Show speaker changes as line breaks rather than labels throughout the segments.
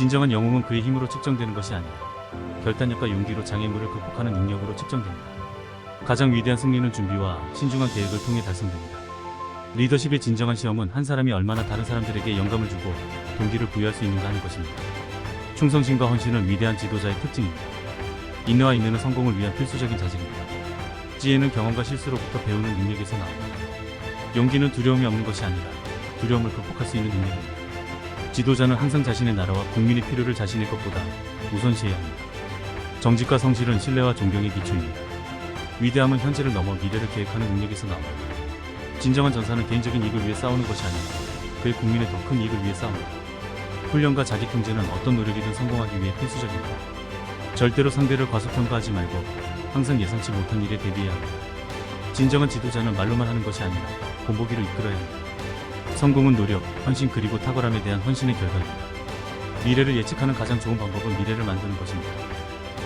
진정한 영웅은 그의 힘으로 측정되는 것이 아니라 결단력과 용기로 장애물을 극복하는 능력으로 측정됩니다. 가장 위대한 승리는 준비와 신중한 계획을 통해 달성됩니다. 리더십의 진정한 시험은 한 사람이 얼마나 다른 사람들에게 영감을 주고 동기를 부여할 수 있는가 하는 것입니다. 충성심과 헌신은 위대한 지도자의 특징입니다. 인내와 인내는 성공을 위한 필수적인 자질입니다. 지혜는 경험과 실수로부터 배우는 능력에서 나옵니다. 용기는 두려움이 없는 것이 아니라 두려움을 극복할 수 있는 능력입니다. 지도자는 항상 자신의 나라와 국민의 필요를 자신의 것보다 우선시해야 합니다. 정직과 성실은 신뢰와 존경의 기초입니다. 위대함은 현재를 넘어 미래를 계획하는 능력에서 나옵니다. 진정한 전사는 개인적인 이익을 위해 싸우는 것이 아니라 그의 국민의 더 큰 이익을 위해 싸웁니다. 훈련과 자기 통제는 어떤 노력이든 성공하기 위해 필수적입니다. 절대로 상대를 과소평가하지 말고 항상 예상치 못한 일에 대비해야 합니다. 진정한 지도자는 말로만 하는 것이 아니라 본보기로 이끌어야 합니다. 성공은 노력, 헌신 그리고 탁월함에 대한 헌신의 결과입니다. 미래를 예측하는 가장 좋은 방법은 미래를 만드는 것입니다.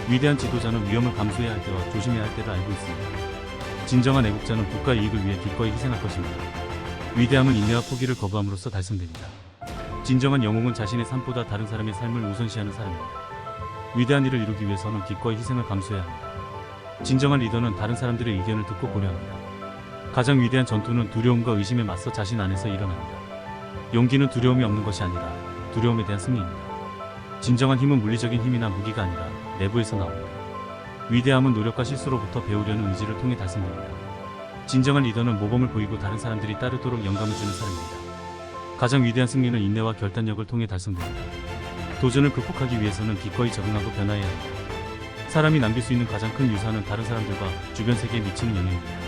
위대한 지도자는 위험을 감수해야 할 때와 조심해야 할 때를 알고 있습니다. 진정한 애국자는 국가 이익을 위해 기꺼이 희생할 것입니다. 위대함은 인내와 포기를 거부함으로써 달성됩니다. 진정한 영웅은 자신의 삶보다 다른 사람의 삶을 우선시하는 사람입니다. 위대한 일을 이루기 위해서는 기꺼이 희생을 감수해야 합니다. 진정한 리더는 다른 사람들의 의견을 듣고 고려합니다. 가장 위대한 전투는 두려움과 의심에 맞서 자신 안에서 일어납니다. 용기는 두려움이 없는 것이 아니라 두려움에 대한 승리입니다. 진정한 힘은 물리적인 힘이나 무기가 아니라 내부에서 나옵니다. 위대함은 노력과 실수로부터 배우려는 의지를 통해 달성됩니다. 진정한 리더는 모범을 보이고 다른 사람들이 따르도록 영감을 주는 사람입니다. 가장 위대한 승리는 인내와 결단력을 통해 달성됩니다. 도전을 극복하기 위해서는 기꺼이 적응하고 변화해야 합니다. 사람이 남길 수 있는 가장 큰 유산은 다른 사람들과 주변 세계에 미치는 영향입니다.